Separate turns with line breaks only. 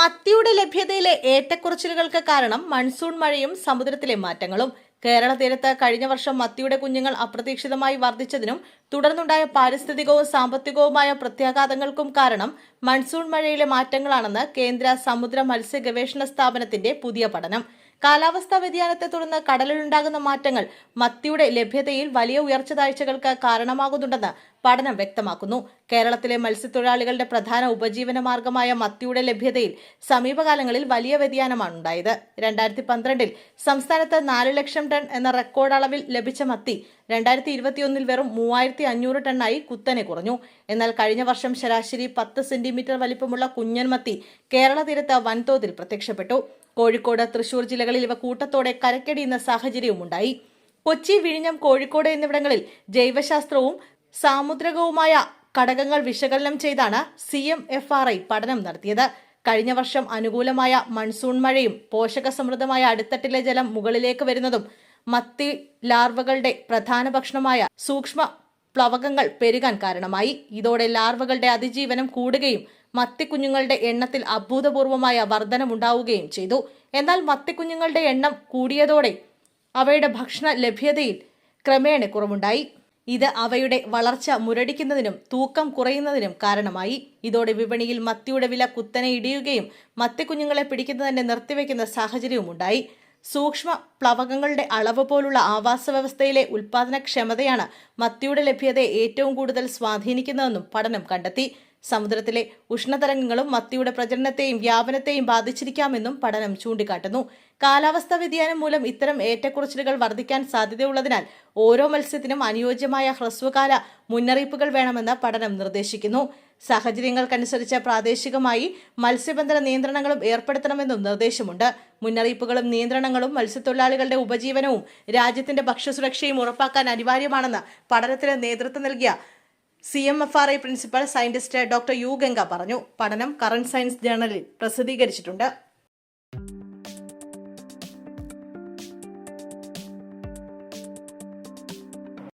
മത്തിയുടെ ലഭ്യതയിലെ ഏറ്റക്കുറച്ചിലുകൾക്ക് കാരണം മൺസൂൺ മഴയും സമുദ്രത്തിലെ മാറ്റങ്ങളും. കേരള തീരത്ത് കഴിഞ്ഞ വർഷം മത്തിയുടെ കുഞ്ഞുങ്ങൾ അപ്രതീക്ഷിതമായി വർദ്ധിച്ചതിനും തുടർന്നുണ്ടായ പാരിസ്ഥിതികവും സാമ്പത്തികവുമായ പ്രത്യാഘാതങ്ങൾക്കും കാരണം മൺസൂൺ മഴയിലെ മാറ്റങ്ങളാണെന്ന് കേന്ദ്ര സമുദ്ര മത്സ്യ ഗവേഷണ സ്ഥാപനത്തിന്റെ പുതിയ പഠനം. കാലാവസ്ഥാ വ്യതിയാനത്തെ തുടർന്ന് കടലിലുണ്ടാകുന്ന മാറ്റങ്ങൾ മത്തിയുടെ ലഭ്യതയിൽ വലിയ ഉയർച്ച താഴ്ചകൾക്ക് കാരണമാകുന്നുണ്ടെന്ന് പഠനം വ്യക്തമാക്കുന്നു. കേരളത്തിലെ മത്സ്യത്തൊഴിലാളികളുടെ പ്രധാന ഉപജീവന മാർഗമായ മത്തിയുടെ ലഭ്യതയിൽ സമീപകാലങ്ങളിൽ വലിയ വ്യതിയാനമാണ് ഉണ്ടായത്. രണ്ടായിരത്തി പന്ത്രണ്ടിൽ സംസ്ഥാനത്ത് നാല് ലക്ഷം ടൺ എന്ന റെക്കോർഡ് അളവിൽ ലഭിച്ച മത്തി രണ്ടായിരത്തി ഇരുപത്തിയൊന്നിൽ വെറും മൂവായിരത്തി അഞ്ഞൂറ് ടണ്ണായി കുത്തനെ കുറഞ്ഞു. എന്നാൽ കഴിഞ്ഞ വർഷം ശരാശരി പത്ത് സെന്റിമീറ്റർ വലിപ്പമുള്ള കുഞ്ഞൻ മത്തി കേരള തീരത്ത് വൻതോതിൽ പ്രത്യക്ഷപ്പെട്ടു. കോഴിക്കോട് തൃശൂർ ജില്ലകളിൽ ഇവ കൂട്ടത്തോടെ കരക്കടിയുന്ന സാഹചര്യവുമുണ്ടായി. കൊച്ചി വിഴിഞ്ഞം കോഴിക്കോട് എന്നിവിടങ്ങളിൽ ജൈവശാസ്ത്രവും സാമുദ്രികവുമായ ഘടകങ്ങൾ വിശകലനം ചെയ്താണ് C M F R I പഠനം നടത്തിയത്. കഴിഞ്ഞ വർഷം അനുകൂലമായ മൺസൂൺ മഴയും പോഷക സമൃദ്ധമായ അടിത്തട്ടിലെ ജലം മുകളിലേക്ക് വരുന്നതും മത്തി ലാർവകളുടെ പ്രധാന ഭക്ഷണമായ സൂക്ഷ്മ പ്ലവകങ്ങൾ പെരുകാൻ കാരണമായി. ഇതോടെ ലാർവകളുടെ അതിജീവനം കൂടുകയും മത്തിക്കുഞ്ഞുങ്ങളുടെ എണ്ണത്തിൽ അഭൂതപൂർവമായ വർധനമുണ്ടാവുകയും ചെയ്തു. എന്നാൽ മത്തിക്കുഞ്ഞുങ്ങളുടെ എണ്ണം കൂടിയതോടെ അവയുടെ ഭക്ഷണ ലഭ്യതയിൽ ക്രമേണ കുറവുണ്ടായി. ഇത് അവയുടെ വളർച്ച മുരടിക്കുന്നതിനും തൂക്കം കുറയുന്നതിനും കാരണമായി. ഇതോടെ വിപണിയിൽ മത്തിയുടെ വില കുത്തനെ ഇടിയുകയും മത്തിക്കുഞ്ഞുങ്ങളെ പിടിക്കുന്നതിനെ നിർത്തിവെക്കുന്ന സാഹചര്യവുമുണ്ടായി. സൂക്ഷ്മ പ്ലവകങ്ങളുടെ അളവ് പോലുള്ള ആവാസ വ്യവസ്ഥയിലെ ഉൽപാദനക്ഷമതയാണ് മത്തിയുടെ ലഭ്യതയെ ഏറ്റവും കൂടുതൽ സ്വാധീനിക്കുന്നതെന്നും പഠനം കണ്ടെത്തി. സമുദ്രത്തിലെ ഉഷ്ണതരംഗങ്ങളും മത്തിയുടെ പ്രചരണത്തെയും വ്യാപനത്തെയും ബാധിച്ചിരിക്കാമെന്നും പഠനം ചൂണ്ടിക്കാട്ടുന്നു. കാലാവസ്ഥാ വ്യതിയാനം മൂലം ഇത്തരം ഏറ്റക്കുറച്ചിലുകൾ വർദ്ധിക്കാൻ സാധ്യതയുള്ളതിനാൽ ഓരോ മത്സ്യത്തിനും അനുയോജ്യമായ ഹ്രസ്വകാല മുന്നറിയിപ്പുകൾ വേണമെന്ന് പഠനം നിർദ്ദേശിക്കുന്നു. സാഹചര്യങ്ങൾക്കനുസരിച്ച് പ്രാദേശികമായി മത്സ്യബന്ധന നിയന്ത്രണങ്ങളും ഏർപ്പെടുത്തണമെന്നും നിർദ്ദേശമുണ്ട്. മുന്നറിയിപ്പുകളും നിയന്ത്രണങ്ങളും മത്സ്യത്തൊഴിലാളികളുടെ ഉപജീവനവും രാജ്യത്തിന്റെ ഭക്ഷ്യസുരക്ഷയും ഉറപ്പാക്കാൻ അനിവാര്യമാണെന്ന് പഠനത്തിന് നേതൃത്വം നൽകിയ C M F R I principal scientist doctor U Ganga പറഞ്ഞു. പഠനം കറന്റ് സയൻസ് ജേണലിൽ പ്രസിദ്ധീകരിച്ചിട്ടുണ്ട്.